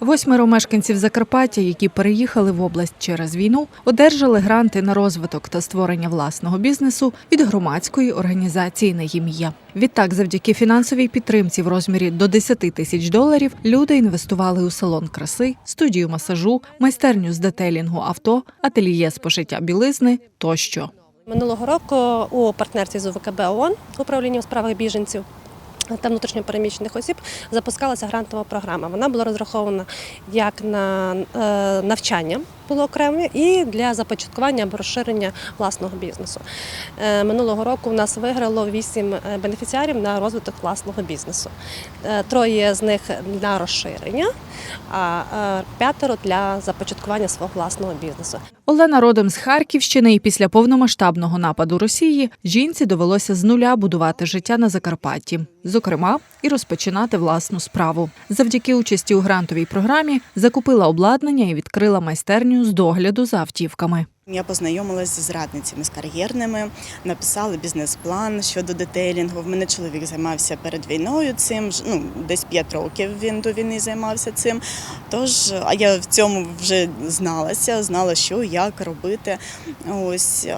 Восьмеро мешканців Закарпаття, які переїхали в область через війну, одержали гранти на розвиток та створення власного бізнесу від громадської організації «Неїм'я». Відтак, завдяки фінансовій підтримці в розмірі до 10 тисяч доларів, люди інвестували у салон краси, студію масажу, майстерню з детелінгу авто, ательє з пошиття білизни тощо. Минулого року у партнерстві з УВКБ ООН управління у справах біженців та внутрішньопереміщених осіб запускалася грантова програма. Вона була розрахована як на е, навчання було окреме і для започаткування або розширення власного бізнесу. Е, Минулого року у нас виграло вісім е, бенефіціарів на розвиток власного бізнесу. Е, Троє з них на розширення, а п'ятеро для започаткування свого власного бізнесу. Олена родом з Харківщини, і після повномасштабного нападу Росії жінці довелося з нуля будувати життя на Закарпатті, зокрема, і розпочинати власну справу. Завдяки участі у грантовій програмі закупила обладнання і відкрила майстерню з догляду за автівками. Я познайомилася з радницями з кар'єрними, написали бізнес-план щодо детейлінгу. В мене чоловік займався перед війною цим. Ну десь 5 років він до війни займався цим. Тож, а я в цьому вже зналася, знала, що як робити. Ось е,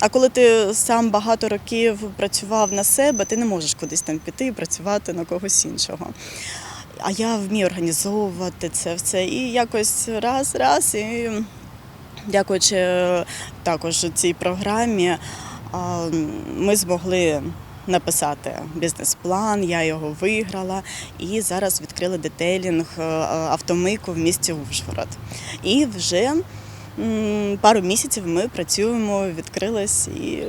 а коли ти сам багато років працював на себе, ти не можеш кудись там піти і працювати на когось іншого. А я вмію організовувати це все. І якось раз, раз і дякуючи е, також цій програмі, ми змогли написати бізнес-план, я його виграла і зараз відкрили детейлінг е, автомийку в місті Ужгород. І вже пару місяців ми працюємо, відкрились і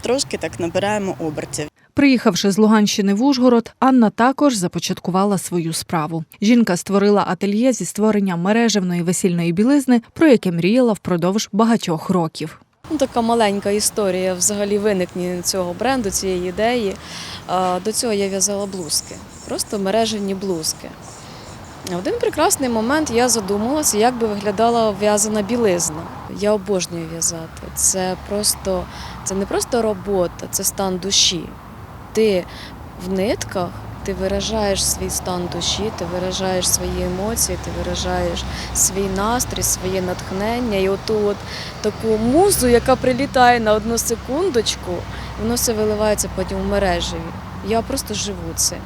трошки так набираємо обертів. Приїхавши з Луганщини в Ужгород, Анна також започаткувала свою справу. Жінка створила ательє зі створення мережевної весільної білизни, про яке мріяла впродовж багатьох років. Ну, така маленька історія взагалі виникнення цього бренду, цієї ідеї. До цього я в'язала блузки, просто мережевні блузки. Один прекрасний момент я задумалася, як би виглядала в'язана білизна. Я обожнюю в'язати. Це просто це не просто робота, це стан душі. Ти в нитках ти виражаєш свій стан душі, ти виражаєш свої емоції, ти виражаєш свій настрій, своє натхнення і оту от таку музу, яка прилітає на одну секундочку, воно все виливається потім в мережеві. Я просто живу цим.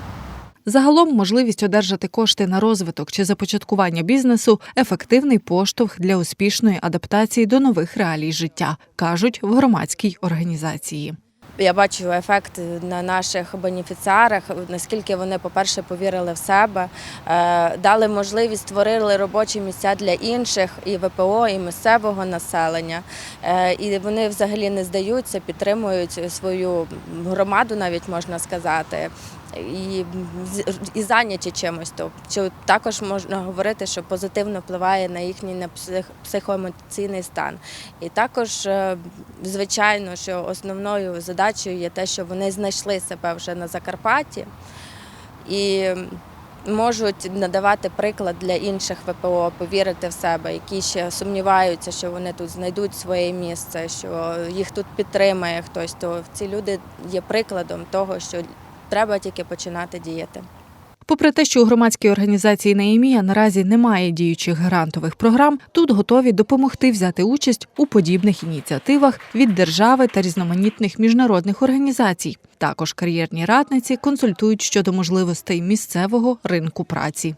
Загалом можливість одержати кошти на розвиток чи започаткування бізнесу ефективний поштовх для успішної адаптації до нових реалій життя, кажуть в громадській організації. Я бачу ефект на наших бенефіціарах, наскільки вони, по-перше, повірили в себе, е, дали можливість, створили робочі місця для інших і ВПО, і місцевого населення. Е, І вони взагалі не здаються, підтримують свою громаду, навіть можна сказати. І, і зайняті чимось, то що також можна говорити, що позитивно впливає на їхній на псих, психоемоційний стан. І також, е, звичайно, що основною задачею є те, що вони знайшли себе вже на Закарпатті і можуть надавати приклад для інших ВПО, повірити в себе, які ще сумніваються, що вони тут знайдуть своє місце, що їх тут підтримає хтось. То ці люди є прикладом того, що треба тільки починати діяти. Попри те, що у громадській організації «Неємія» наразі немає діючих грантових програм, тут готові допомогти взяти участь у подібних ініціативах від держави та різноманітних міжнародних організацій. Також кар'єрні радниці консультують щодо можливостей місцевого ринку праці.